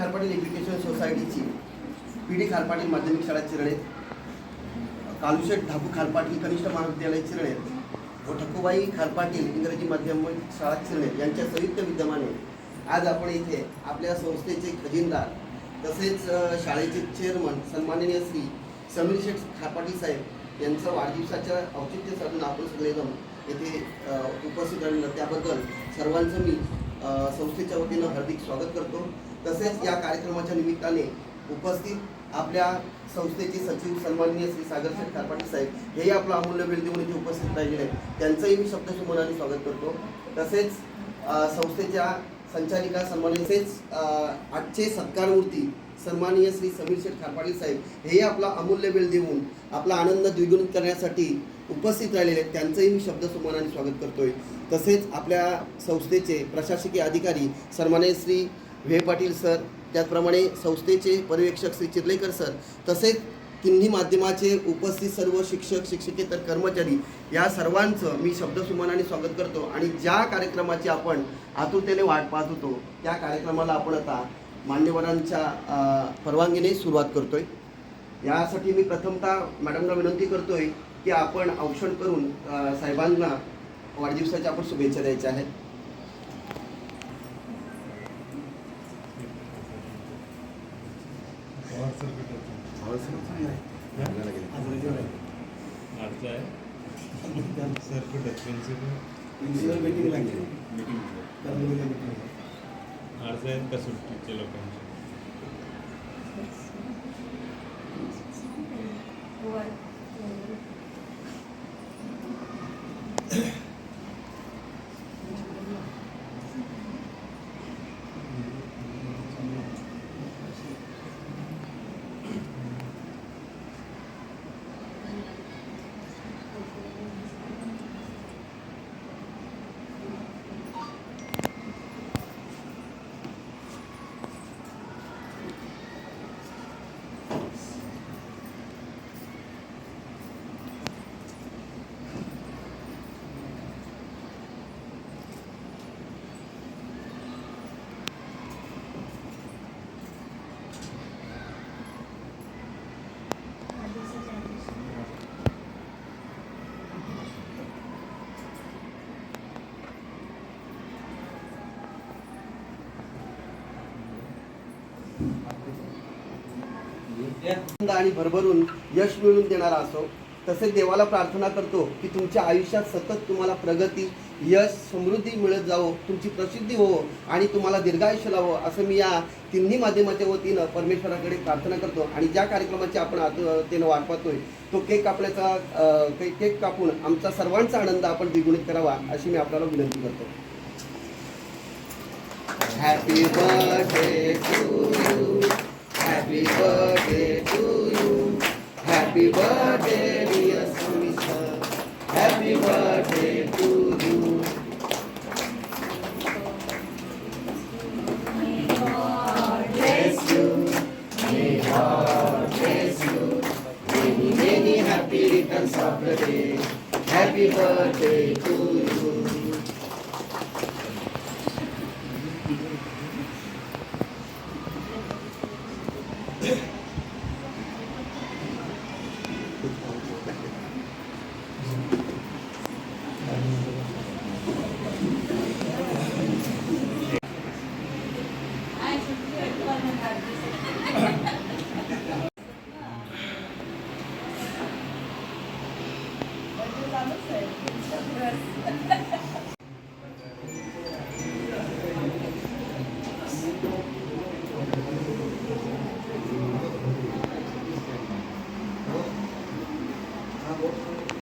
खारपाटील education सोसायटीची P D Kharpatil माध्यमिक शाळा चिरणे कालुशेठ ठाकू खारपाटील कनिष्ठ महाविद्यालय चिरणे व ठकूबाई खारपाटील इंग्रजी माध्यमिक शाळा चिरणे यांच्या संयुक्त विद्यमाने आज आपण इथे आपल्या संस्थेचे खजिनदार तसेच शाळेचे चेअरमन सन्माननीय श्री समीर शेठ खारपाटील साहेब यांचं वाढदिवसाच्या औचित्य साधून आपण सगळेजण येथे उपस्थित राहिलं त्याबद्दल सर्वांचं मी संस्थेच्या वतीनं हार्दिक स्वागत करतो. तसेच या कार्यक्रमाच्या निमित्ताने उपस्थित आपल्या संस्थेचे सचिव सन्माननीय श्री सागर शेठ खारपाटी साहेब हेही आपला अमूल्य वेळ देऊन इथे उपस्थित राहिलेले आहेत. त्यांचंही मी शब्दसुमनाने स्वागत करतो. तसेच संस्थेच्या संचालिका सन्माननीय तसेच आजचे सत्कारमूर्ती सन्माननीय श्री समीर शेठ खारपाटी साहेब हेही आपला अमूल्य वेळ देऊन आपला आनंद द्विगुणित करण्यासाठी उपस्थित राहिलेले आहेत. त्यांचंही मी शब्दसुमनाने स्वागत करतोय. तसेच आपल्या संस्थेचे प्रशासकीय अधिकारी सन्माननीय श्री व्हे. पाटील सर त्याचप्रमाणे संस्थेचे पर्यवेक्षक श्री चिर्लेकर सर तसेच तिन्ही माध्यमाचे उपस्थित सर्व शिक्षक शिक्षकेतर कर्मचारी या सर्वांचं मी शब्दसुमानाने स्वागत करतो. आणि ज्या कार्यक्रमाची आपण आतुरतेने वाट पाहत होतो त्या कार्यक्रमाला आपण आता मान्यवरांच्या परवानगीने सुरुवात करतोय. यासाठी मी प्रथमतः मॅडमला विनंती करतोय की आपण औक्षण करून साहेबांना वाढदिवसाच्या आपण शुभेच्छा द्यायच्या आहेत. अर्ज आहे का सुट्टीचे लोकांचे? आणि भरभरून यश मिळवून देणारा असो तसेच देवाला प्रार्थना करतो की तुमच्या आयुष्यात सतत तुम्हाला प्रगती यश समृद्धी मिळत जावो तुमची प्रसिद्धी हो आणि तुम्हाला दीर्घायुष्य लावो असं मी या तिन्ही माध्यमाच्या वतीनं परमेश्वराकडे प्रार्थना करतो. आणि ज्या कार्यक्रमाची आपण आतुरतेनं वाट पाहतोय तो केक कापण्याचा केक कापून आमचा सर्वांचा आनंद आपण द्विगुणित करावा अशी मी आपल्याला विनंती करतो. Happy birthday to you. Happy birthday to you. Happy birthday, dear Swami sir. Happy birthday to you. Happy returns of the day. Happy birthday to you. Ben de sevdim. Evet.